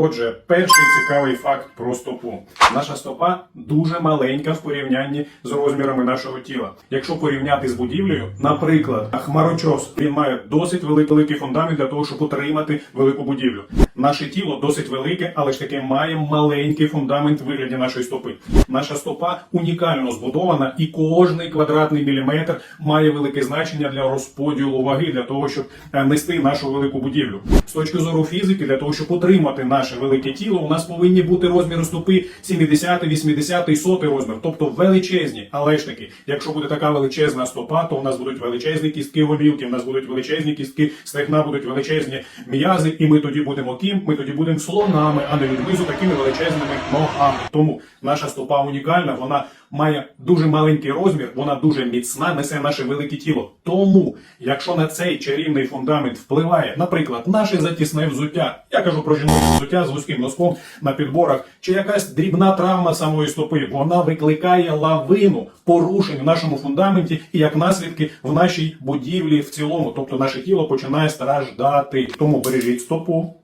Отже, перший цікавий факт про стопу. Наша стопа дуже маленька в порівнянні з розмірами нашого тіла. Якщо порівняти з будівлею, наприклад, хмарочос він має досить великий, фундамент для того, щоб утримати велику будівлю. Наше тіло досить велике, але ж таки має маленький фундамент в вигляді нашої стопи. Наша стопа унікально збудована, і кожний квадратний міліметр має велике значення для розподілу ваги, для того, щоб е, нести нашу велику будівлю. З точки зору фізики, для того, щоб утримати наше велике тіло, у нас повинні бути розміри стопи 70, 80, 100 розмір, тобто величезні. Але ж таки, якщо буде така величезна стопа, то у нас будуть величезні кістки голівки, у нас будуть величезні кістки стегна, будуть величезні м'язи, і ми тоді будемо ким? Ми тоді будемо слонами, а не людьми з такими величезними ногами. Тому наша стопа унікальна, вона має дуже маленький розмір, вона дуже міцна, несе наше велике тіло. Тому, якщо на цей чарівний фундамент впливає, наприклад, наше затісне взуття, я кажу про жіноче взуття з вузьким носком на підборах, чи якась дрібна травма самої стопи, вона викликає лавину порушень в нашому фундаменті і як наслідки в нашій будівлі в цілому, тобто наше тіло починає страждати. Тому бережіть стопу.